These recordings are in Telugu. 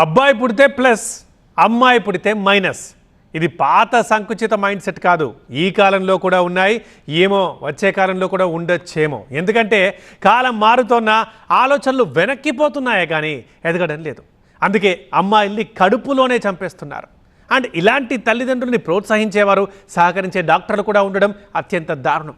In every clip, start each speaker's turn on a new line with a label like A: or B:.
A: అబ్బాయి పుడితే ప్లస్ అమ్మాయి పుడితే మైనస్. ఇది పాత సంకుచిత మైండ్ సెట్ కాదు. ఈ కాలంలో కూడా ఉన్నాయి ఏమో వచ్చే కాలంలో కూడా ఉండొచ్చేమో. ఎందుకంటే కాలం మారుతోన్న ఆలోచనలు వెనక్కిపోతున్నాయే కానీ ఎదగడం లేదు. అందుకే అమ్మాయిల్ని కడుపులోనే చంపేస్తున్నారు. అండ్ ఇలాంటి తల్లిదండ్రుల్ని ప్రోత్సహించేవారు సహకరించే డాక్టర్లు కూడా ఉండడం అత్యంత దారుణం.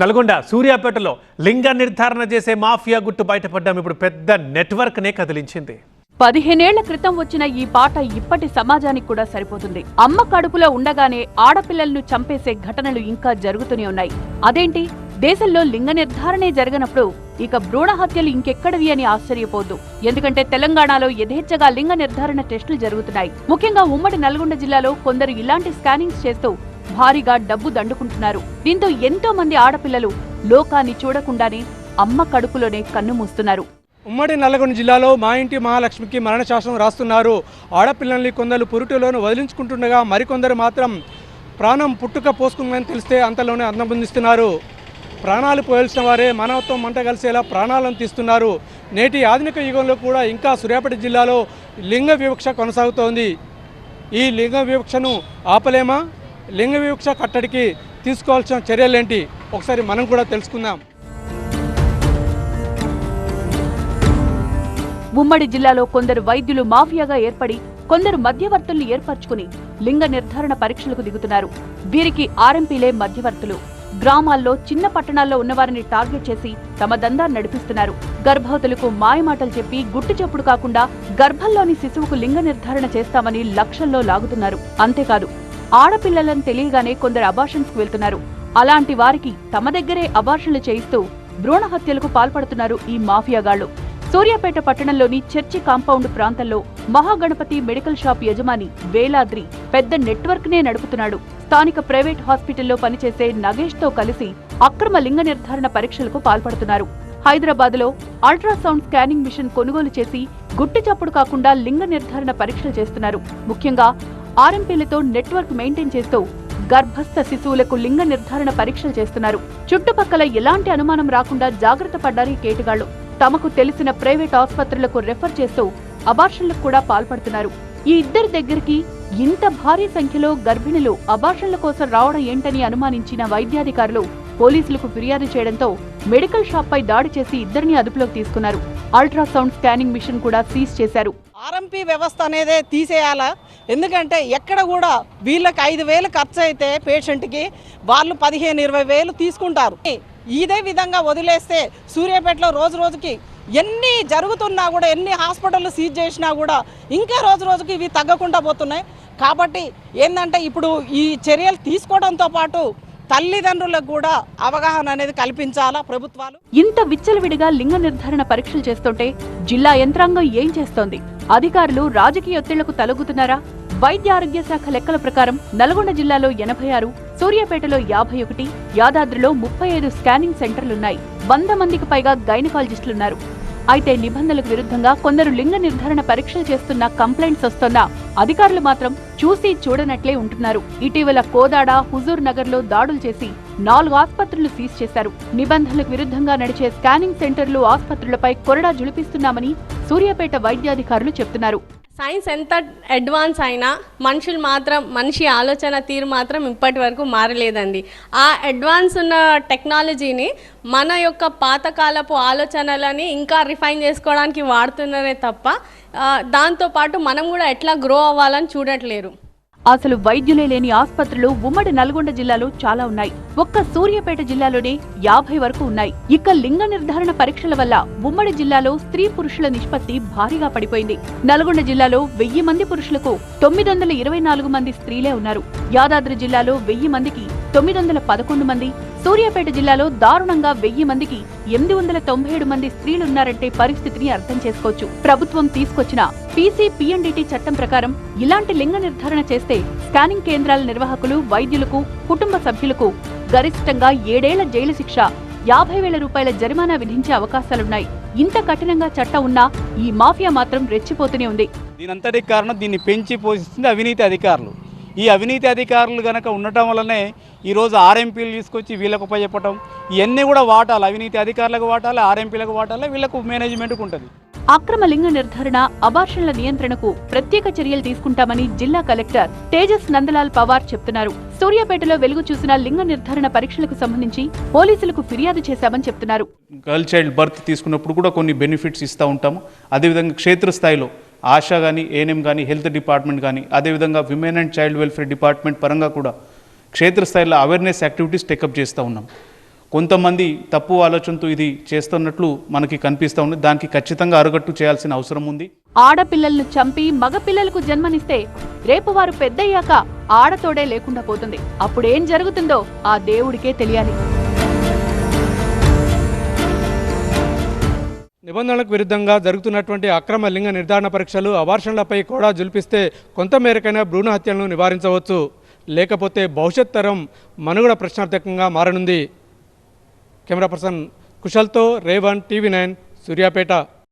A: నల్గొండ సూర్యాపేటలో లింగ నిర్ధారణ చేసే మాఫియా గుట్టు బయటపడ్డం ఇప్పుడు పెద్ద నెట్వర్క్నే కదిలించింది.
B: పదిహేనేళ్ళ క్రితం వచ్చిన ఈ పాట ఇప్పటి సమాజానికి కూడా సరిపోతుంది. అమ్మ కడుపులో ఉండగానే ఆడపిల్లలను చంపేసే ఘటనలు ఇంకా జరుగుతూనే ఉన్నాయి. అదేంటి? దేశంలో లింగ నిర్ధారణే జరగనప్పుడు ఇక భ్రూణ హత్యలు ఇంకెక్కడవి అని ఆశ్చర్యపోద్దు. ఎందుకంటే తెలంగాణలో యథేచ్ఛగా లింగ నిర్ధారణ టెస్టులు జరుగుతున్నాయి. ముఖ్యంగా ఉమ్మడి నల్గొండ జిల్లాలో కొందరు ఇలాంటి స్కానింగ్స్ చేస్తూ భారీగా డబ్బు దండుకుంటున్నారు. దీంతో ఎంతో మంది ఆడపిల్లలు లోకాన్ని చూడకుండానే అమ్మ కడుపులోనే కన్ను మూస్తున్నారు.
C: ఉమ్మడి నల్లగొండ జిల్లాలో మా ఇంటి మహాలక్ష్మికి మరణ శాసనం రాస్తున్నారు. ఆడపిల్లల్ని కొందరు పురుటిలోను వదిలించుకుంటుండగా మరికొందరు మాత్రం ప్రాణం పుట్టుక పోసుకుందని తెలిస్తే అంతలోనే అందబంధిస్తున్నారు ప్రాణాలు పోయాల్సిన వారే మానవత్వం మంట కలిసేలా ప్రాణాలను తీస్తున్నారు. నేటి ఆధునిక యుగంలో కూడా ఇంకా సూర్యాపేట జిల్లాలో లింగ వివక్ష కొనసాగుతోంది. ఈ లింగ వివక్షను ఆపలేమా? లింగ వివక్ష కట్టడికి తీసుకోవాల్సిన చర్యలేంటి? ఒకసారి మనం కూడా తెలుసుకుందాం.
B: ఉమ్మడి జిల్లాలో కొందరు వైద్యులు మాఫియాగా ఏర్పడి కొందరు మధ్యవర్తుల్ని ఏర్పరచుకుని లింగ నిర్ధారణ పరీక్షలకు దిగుతున్నారు. వీరికి ఆర్ఎంపీలే మధ్యవర్తులు. గ్రామాల్లో చిన్న పట్టణాల్లో ఉన్నవారిని టార్గెట్ చేసి తమ దందా నడిపిస్తున్నారు. గర్భవతులకు మాయమాటలు చెప్పి గుట్టు చప్పుడు కాకుండా గర్భంలోని శిశువుకు లింగ నిర్ధారణ చేస్తామని లక్షల్లో లాగుతున్నారు. అంతేకాదు ఆడపిల్లలను తెలియగానే కొందరు అబార్షన్స్కు వెళ్తున్నారు. అలాంటి వారికి తమ దగ్గరే అబార్షన్లు చేయిస్తూ భ్రూణ హత్యలకు పాల్పడుతున్నారు ఈ మాఫియాగాళ్ళు సూర్యాపేట పట్టణంలోని చర్చి కాంపౌండ్ ప్రాంతంలో మహాగణపతి మెడికల్ షాప్ యజమాని వేలాద్రి పెద్ద నెట్వర్క్ నే నడుపుతున్నాడు. స్థానిక ప్రైవేట్ హాస్పిటల్లో పనిచేసే నగేష్తో కలిసి అక్రమ లింగ నిర్ధారణ పరీక్షలకు పాల్పడుతున్నారు. హైదరాబాద్లో అల్ట్రాసౌండ్ స్కానింగ్ మిషన్ కొనుగోలు చేసి గుట్టి చప్పుడు కాకుండా లింగ నిర్ధారణ పరీక్షలు చేస్తున్నారు. ముఖ్యంగా ఆర్ఎంపీలతో నెట్వర్క్ మెయింటైన్ చేస్తూ గర్భస్థ శిశువులకు లింగ నిర్ధారణ పరీక్షలు చేస్తున్నారు. చుట్టుపక్కల ఎలాంటి అనుమానం రాకుండా జాగ్రత్త పడ్డారు ఈ కేటుగాళ్ళు. తమకు తెలిసిన ప్రైవేట్ ఆసుపత్రులకు రెఫర్ చేస్తూ అబార్షన్లకు కూడా పాల్పడుతున్నారు. ఈ ఇద్దరి దగ్గరికి ఇంత భారీ సంఖ్యలో గర్భిణులు అబార్షన్ల కోసం రావడం ఏంటని అనుమానించిన వైద్యాధికారులు పోలీసులకు ఫిర్యాదు చేయడంతో మెడికల్ షాప్ పై దాడి చేసి ఇద్దరిని అదుపులోకి తీసుకున్నారు. అల్ట్రాసౌండ్ స్కానింగ్ మిషన్ కూడా సీజ్ చేశారు.
D: ఆర్ఎంపీ వ్యవస్థ అనేది తీసేయాలా. ఎందుకంటే ఎక్కడ కూడా వీళ్ళకి ఐదు వేలు ఖర్చు అయితే పేషెంట్కి వాళ్ళు పదిహేను ఇరవై వేలు తీసుకుంటారు. ఇదే విధంగా వదిలేస్తే సూర్యాపేటలో రోజు రోజుకి ఎన్ని జరుగుతున్నా కూడా ఎన్ని హాస్పిటల్ సీజ్ చేసినా కూడా ఇంకా రోజు రోజుకి ఇవి తగ్గకుండా పోతున్నాయి. కాబట్టి ఏంటంటే ఇప్పుడు ఈ చర్యలు తీసుకోవడంతో పాటు తల్లిదండ్రులకు కూడా అవగాహన అనేది కల్పించాలా ప్రభుత్వాలు?
B: ఇంత విచ్చలవిడిగా లింగ నిర్ధారణ పరీక్షలు చేస్తుంటే జిల్లా యంత్రాంగం ఏం చేస్తోంది? అధికారులు రాజకీయ ఒత్తిళ్ళకు తలగుతున్నారా వైద్య ఆరోగ్య శాఖ లెక్కల ప్రకారం నల్గొండ జిల్లాలో ఎనభై ఆరు సూర్యాపేటలో యాభై ఒకటి యాదాద్రిలో ముప్పై ఐదు స్కానింగ్ సెంటర్లున్నాయి. వంద మందికి పైగా గైనకాలజిస్టులున్నారు. అయితే నిబంధనలకు విరుద్ధంగా కొందరు లింగ నిర్ధారణ పరీక్షలు చేస్తున్న కంప్లైంట్స్ వస్తున్నా అధికారులు మాత్రం చూసి చూడనట్లే ఉంటున్నారు. ఇటీవల కోదాడ హుజూర్ నగర్లో దాడులు చేసి నాలుగు ఆసుపత్రులు సీజ్ చేశారు. నిబంధనలకు విరుద్ధంగా నడిచే స్కానింగ్ సెంటర్లు ఆసుపత్రులపై కొరడా జులిపిస్తున్నామని సూర్యాపేట వైద్యాధికారులు చెప్తున్నారు.
E: సైన్స్ ఎంత అడ్వాన్స్ అయినా మనుషులు మాత్రం మనిషి ఆలోచన తీరు మాత్రం ఇప్పటి వరకు మారలేదండి. ఆ అడ్వాన్స్ ఉన్న టెక్నాలజీని మన యొక్క పాతకాలపు ఆలోచనలని ఇంకా రిఫైన్ చేసుకోవడానికి వాడుతున్నారే తప్ప దాంతోపాటు మనం కూడా ఎట్లా గ్రో అవ్వాలని చూడట్లేరు.
B: అసలు వైద్యులే లేని ఆసుపత్రులు ఉమ్మడి నల్గొండ జిల్లాలో చాలా ఉన్నాయి. ఒక్క సూర్యాపేట జిల్లాలోనే యాభై వరకు ఉన్నాయి. ఇక లింగ నిర్ధారణ పరీక్షల వల్ల ఉమ్మడి జిల్లాలో స్త్రీ పురుషుల నిష్పత్తి భారీగా పడిపోయింది. నల్గొండ జిల్లాలో వెయ్యి మంది పురుషులకు తొమ్మిది వందల ఇరవై నాలుగు మంది స్త్రీలే ఉన్నారు. యాదాద్రి జిల్లాలో వెయ్యి మందికి తొమ్మిది వందల పదకొండు మంది సూర్యాపేట జిల్లాలో దారుణంగా వెయ్యి మందికి ఎనిమిది వందల తొంభై ఏడు మంది స్త్రీలున్నారంటే పరిస్థితిని అర్థం చేసుకోవచ్చు. ప్రభుత్వం తీసుకొచ్చిన పీసీ పీఎన్డీటీ చట్టం ప్రకారం ఇలాంటి లింగ నిర్ధారణ చేస్తే స్కానింగ్ కేంద్రాల నిర్వాహకులు వైద్యులకు కుటుంబ సభ్యులకు గరిష్టంగా ఏడేళ్ళ జైలు శిక్ష యాభై వేల రూపాయల జరిమానా విధించే అవకాశాలున్నాయి. ఇంత కఠినంగా చట్టం ఉన్నా ఈ మాఫియా మాత్రం రెచ్చిపోతూనే ఉంది.
C: దీనంతటి కారణం దీన్ని పెంచి పోషిస్తుంది అవినీతి అధికారులు. ఈ అవినీతి అధికారులు కనుక ఉండటం వల్లనే ఈరోజు ఆర్ఎంపీలు తీసుకొచ్చి వీళ్ళకు చెప్పటం ఇవన్నీ కూడా వాటాలి. అవినీతి అధికారులకు వాటాలి ఆర్ఎంపీలకు వాటాలి వీళ్ళకు మేనేజ్మెంట్కి ఉంటుంది
B: అక్రమ లింగ నిర్ధారణ అబార్షన్ల నియంత్రణకు ప్రత్యేక చర్యలు తీసుకుంటామని జిల్లా కలెక్టర్ తేజస్ నందలాల్ పవార్ చెప్తున్నారు. సూర్యాపేటలో వెలుగు చూసిన లింగ నిర్ధారణ పరీక్షలకు సంబంధించి పోలీసులకు ఫిర్యాదు చేశామని చెప్తున్నారు.
F: గర్ల్ చైల్డ్ బర్త్ తీసుకున్నప్పుడు కూడా కొన్ని బెనిఫిట్స్ ఇస్తూ ఉంటాము. అదేవిధంగా క్షేత్రస్థాయిలో ఆశా కానీ ఏఎన్ఎం కానీ హెల్త్ డిపార్ట్మెంట్ కానీ అదేవిధంగా women and child welfare department పరంగా కూడా క్షేత్రస్థాయిలో అవేర్నెస్ యాక్టివిటీస్ టేకప్ చేస్తూ ఉన్నాం. కొంతమంది తప్పు ఆలోచనతో ఇది చేస్తున్నట్లు మనకి కనిపిస్తూ ఉంది. దానికి ఖచ్చితంగా అరగట్టు చేయాల్సిన అవసరం ఉంది.
B: ఆడపిల్లలను చంపి మగపిల్లలకు జన్మనిస్తే రేపు వారు పెద్దయ్యాక ఆడతోడే లేకుండా పోతుంది. అప్పుడేం జరుగుతుందో ఆ దేవుడికే తెలియాలి.
C: నిబంధనలకు విరుద్ధంగా జరుగుతున్నటువంటి అక్రమ లింగ నిర్ధారణ పరీక్షలు అబార్షన్లపై కూడా జులిపిస్తే కొంతమేరకైనా భ్రూణ హత్యలను నివారించవచ్చు. లేకపోతే భవిష్యత్ తరం మనుగడ ప్రశ్నార్థకంగా మారనుంది. కెమెరా పర్సన్ కుశల్తో రేవన్ టీవీ నైన్ సూర్యాపేట.